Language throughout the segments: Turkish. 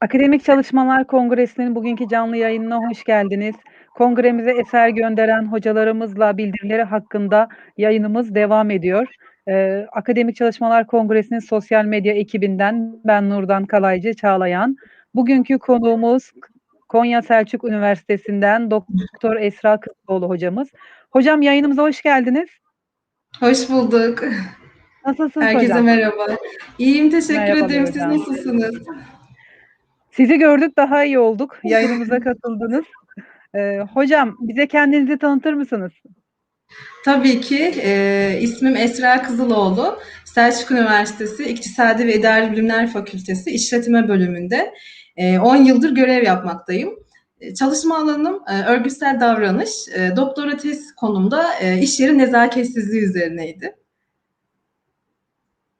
Akademik Çalışmalar Kongresi'nin bugünkü canlı yayınına hoş geldiniz. Kongremize eser gönderen hocalarımızla bildirileri hakkında yayınımız devam ediyor. Ee, Akademik Çalışmalar Kongresi'nin sosyal medya ekibinden ben Nurdan Kalaycı Çağlayan. Bugünkü konuğumuz Konya Selçuk Üniversitesi'nden Doktor Esra Kızıloğlu hocamız. Hocam yayınımıza hoş geldiniz. Hoş bulduk. Nasılsınız Herkese hocam? merhaba. İyiyim, teşekkür Merhaba ederim. Siz hocam. nasılsınız? Sizi gördük daha iyi olduk. Yayınımıza katıldınız. Ee, hocam bize kendinizi tanıtır mısınız? Tabii ki. E, ismim Esra Kızıloğlu. Selçuk Üniversitesi İktisadi ve İdari Bilimler Fakültesi İşletme Bölümünde e, 10 yıldır görev yapmaktayım. E, Çalışma alanım e, örgütsel davranış. E, doktora tez konumda e, iş yeri nezaketsizliği üzerineydi.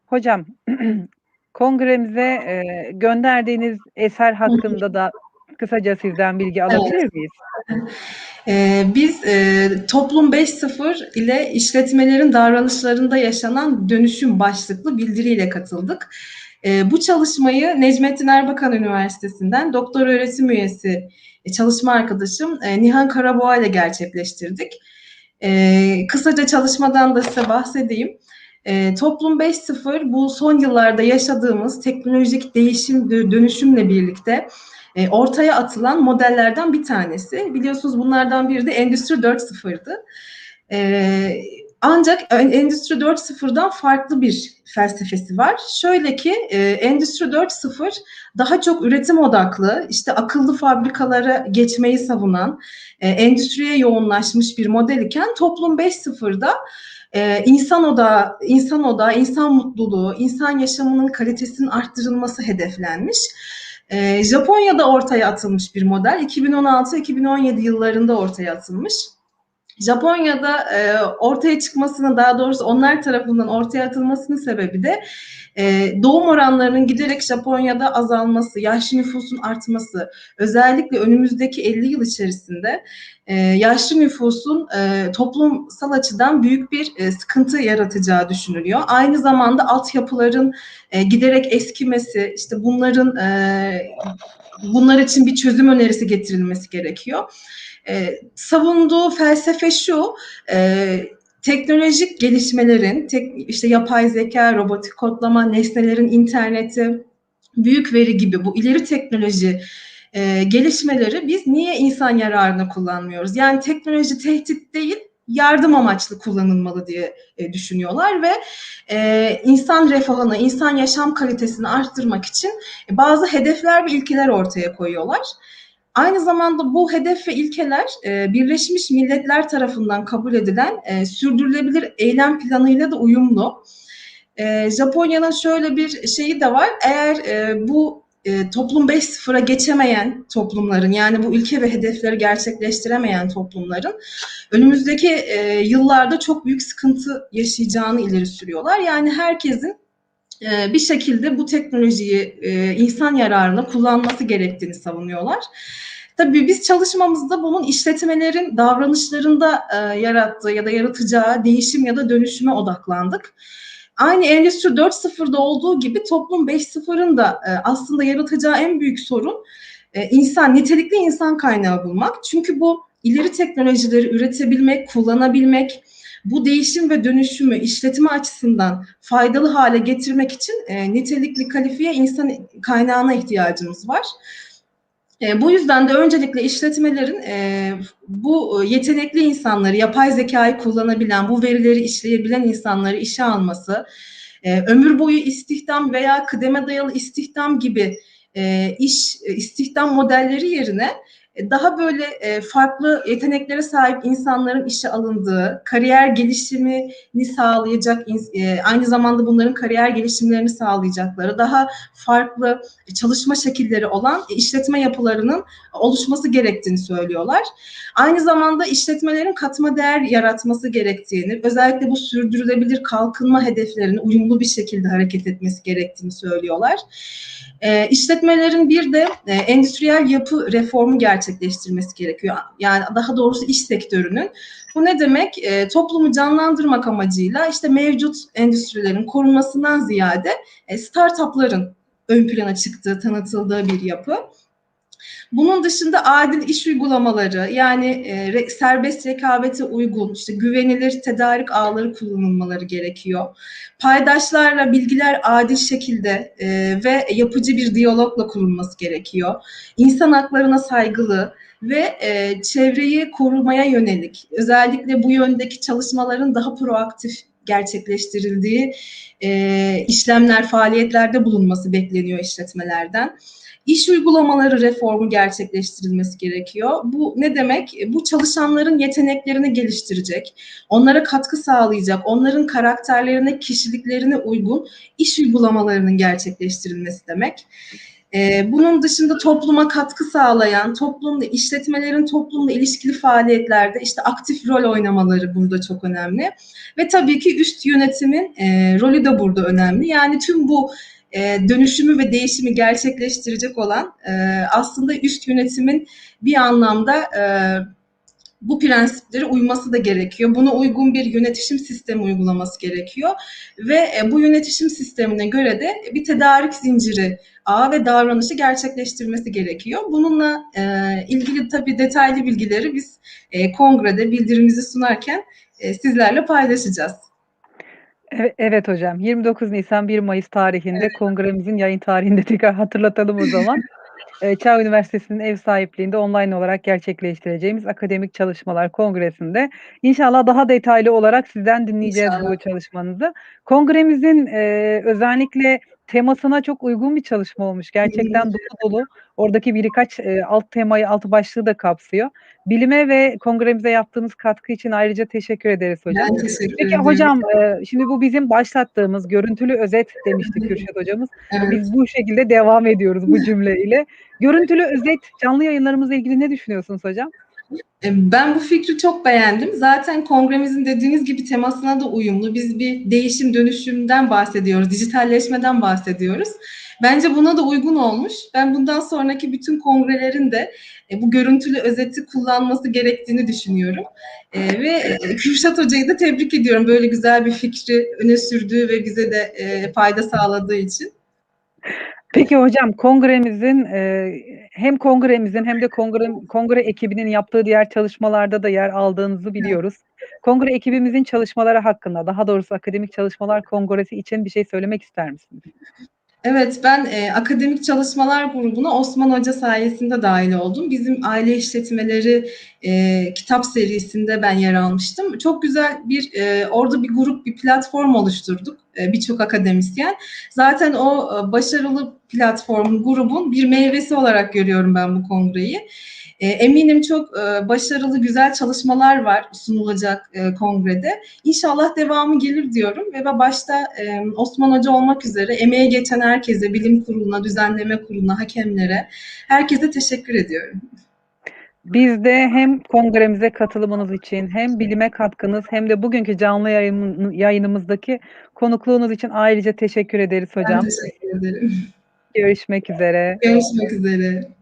Hocam kongremize e, gönderdiğiniz eser hakkında da kısaca sizden bilgi alabilir miyiz? Ee, biz e, Toplum 5.0 ile işletmelerin davranışlarında yaşanan dönüşüm başlıklı bildiriyle katıldık. E, bu çalışmayı Necmettin Erbakan Üniversitesi'nden doktor öğretim üyesi e, çalışma arkadaşım e, Nihan Karaboğa ile gerçekleştirdik. E, kısaca çalışmadan da size bahsedeyim. E, Toplum 5.0 bu son yıllarda yaşadığımız teknolojik değişim, dönüşümle birlikte e, ortaya atılan modellerden bir tanesi. Biliyorsunuz bunlardan biri de Endüstri 4.0'dı. E, ancak Endüstri 4.0'dan farklı bir felsefesi var. Şöyle ki e, Endüstri 4.0 daha çok üretim odaklı, işte akıllı fabrikalara geçmeyi savunan, e, endüstriye yoğunlaşmış bir model iken Toplum 5.0'da ee, insan odağı, insan odağı, insan mutluluğu, insan yaşamının kalitesinin arttırılması hedeflenmiş. Ee, Japonya'da ortaya atılmış bir model. 2016-2017 yıllarında ortaya atılmış. Japonya'da e, ortaya çıkmasının daha doğrusu onlar tarafından ortaya atılmasının sebebi de e, doğum oranlarının giderek Japonya'da azalması, yaşlı nüfusun artması, özellikle önümüzdeki 50 yıl içerisinde e, yaşlı nüfusun e, toplumsal açıdan büyük bir e, sıkıntı yaratacağı düşünülüyor. Aynı zamanda altyapıların e, giderek eskimesi, işte bunların e, bunlar için bir çözüm önerisi getirilmesi gerekiyor. E, savunduğu felsefe şu, e, teknolojik gelişmelerin, tek, işte yapay zeka, robotik kodlama, nesnelerin interneti, büyük veri gibi bu ileri teknoloji e, gelişmeleri biz niye insan yararına kullanmıyoruz? Yani teknoloji tehdit değil, yardım amaçlı kullanılmalı diye e, düşünüyorlar ve e, insan refahını, insan yaşam kalitesini arttırmak için bazı hedefler ve ilkeler ortaya koyuyorlar. Aynı zamanda bu hedef ve ilkeler e, Birleşmiş Milletler tarafından kabul edilen e, sürdürülebilir eylem planıyla da uyumlu. E, Japonya'nın şöyle bir şeyi de var. Eğer bu e, toplum 5.0'a geçemeyen toplumların yani bu ülke ve hedefleri gerçekleştiremeyen toplumların önümüzdeki yıllarda çok büyük sıkıntı yaşayacağını ileri sürüyorlar. Yani herkesin bir şekilde bu teknolojiyi e, insan yararına kullanması gerektiğini savunuyorlar. Tabii biz çalışmamızda bunun işletmelerin davranışlarında e, yarattığı ya da yaratacağı değişim ya da dönüşüme odaklandık. Aynı Endüstri 4.0'da olduğu gibi Toplum 5.0'ın da e, aslında yaratacağı en büyük sorun insan, nitelikli insan kaynağı bulmak. Çünkü bu ileri teknolojileri üretebilmek, kullanabilmek, bu değişim ve dönüşümü işletme açısından faydalı hale getirmek için e, nitelikli kalifiye insan kaynağına ihtiyacımız var. E, bu yüzden de öncelikle işletmelerin e, bu yetenekli insanları, yapay zekayı kullanabilen, bu verileri işleyebilen insanları işe alması, e, ömür boyu istihdam veya kıdeme dayalı istihdam gibi e, iş istihdam modelleri yerine e, daha böyle e, farklı yeteneklere sahip insanların işe alındığı, kariyer gelişimini sağlayacak, e, aynı zamanda bunların kariyer gelişimlerini sağlayacakları, daha farklı çalışma şekilleri olan işletme yapılarının oluşması gerektiğini söylüyorlar. Aynı zamanda işletmelerin katma değer yaratması gerektiğini, özellikle bu sürdürülebilir kalkınma hedeflerine uyumlu bir şekilde hareket etmesi gerektiğini söylüyorlar. E, işletmelerin bir de e, endüstriyel yapı reformu gerçekleştirmesi gerekiyor. Yani daha doğrusu iş sektörünün. Bu ne demek? E, toplumu canlandırmak amacıyla işte mevcut endüstrilerin korunmasından ziyade e, startupların ön plana çıktığı, tanıtıldığı bir yapı. Bunun dışında adil iş uygulamaları yani e, re, serbest rekabete uygun işte güvenilir tedarik ağları kullanılmaları gerekiyor. Paydaşlarla bilgiler adil şekilde e, ve yapıcı bir diyalogla kurulması gerekiyor. İnsan haklarına saygılı ve e, çevreyi korumaya yönelik özellikle bu yöndeki çalışmaların daha proaktif gerçekleştirildiği e, işlemler, faaliyetlerde bulunması bekleniyor işletmelerden. İş uygulamaları reformu gerçekleştirilmesi gerekiyor. Bu ne demek? Bu çalışanların yeteneklerini geliştirecek, onlara katkı sağlayacak, onların karakterlerine, kişiliklerine uygun iş uygulamalarının gerçekleştirilmesi demek. Ee, bunun dışında topluma katkı sağlayan, toplumla işletmelerin toplumla ilişkili faaliyetlerde işte aktif rol oynamaları burada çok önemli. Ve tabii ki üst yönetimin e, rolü de burada önemli. Yani tüm bu e, dönüşümü ve değişimi gerçekleştirecek olan e, aslında üst yönetimin bir anlamda e, bu prensiplere uyması da gerekiyor. Buna uygun bir yönetişim sistemi uygulaması gerekiyor ve e, bu yönetişim sistemine göre de bir tedarik zinciri ağ ve davranışı gerçekleştirmesi gerekiyor. Bununla e, ilgili tabii detaylı bilgileri biz e, kongrede bildirimizi sunarken e, sizlerle paylaşacağız. Evet hocam. 29 Nisan 1 Mayıs tarihinde evet. kongremizin yayın tarihinde tekrar hatırlatalım o zaman. Çağ Üniversitesi'nin ev sahipliğinde online olarak gerçekleştireceğimiz akademik çalışmalar kongresinde inşallah daha detaylı olarak sizden dinleyeceğiz inşallah. bu çalışmanızı. Kongremizin e, özellikle temasına çok uygun bir çalışma olmuş. Gerçekten dolu dolu. Oradaki birkaç e, alt temayı, alt başlığı da kapsıyor. Bilime ve kongremize yaptığınız katkı için ayrıca teşekkür ederiz hocam. Ben teşekkür Peki ederim. hocam, e, şimdi bu bizim başlattığımız görüntülü özet demişti Kürşat hocamız. Evet. Biz bu şekilde devam ediyoruz bu cümleyle. Görüntülü özet canlı yayınlarımızla ilgili ne düşünüyorsunuz hocam? Ben bu fikri çok beğendim. Zaten kongremizin dediğiniz gibi temasına da uyumlu. Biz bir değişim dönüşümden bahsediyoruz, dijitalleşmeden bahsediyoruz. Bence buna da uygun olmuş. Ben bundan sonraki bütün kongrelerin de e, bu görüntülü özeti kullanması gerektiğini düşünüyorum. E, ve e, Kürşat Hoca'yı da tebrik ediyorum böyle güzel bir fikri öne sürdüğü ve bize de e, fayda sağladığı için. Peki hocam kongremizin e, hem kongremizin hem de kongre, kongre ekibinin yaptığı diğer çalışmalarda da yer aldığınızı biliyoruz. Kongre ekibimizin çalışmaları hakkında daha doğrusu akademik çalışmalar kongresi için bir şey söylemek ister misiniz? Evet, ben e, akademik çalışmalar grubuna Osman Hoca sayesinde dahil oldum. Bizim aile işletmeleri e, kitap serisinde ben yer almıştım. Çok güzel bir, e, orada bir grup, bir platform oluşturduk e, birçok akademisyen. Zaten o e, başarılı platformun, grubun bir meyvesi olarak görüyorum ben bu kongreyi. E, eminim çok e, başarılı, güzel çalışmalar var sunulacak e, kongrede. İnşallah devamı gelir diyorum ve başta e, Osman Hoca olmak üzere emeğe geçen herkese, bilim kuruluna, düzenleme kuruluna, hakemlere, herkese teşekkür ediyorum. Biz de hem kongremize katılımınız için hem bilime katkınız hem de bugünkü canlı yayın, yayınımızdaki konukluğunuz için ayrıca teşekkür ederiz hocam. Ben teşekkür ederim. Görüşmek üzere. Görüşmek üzere.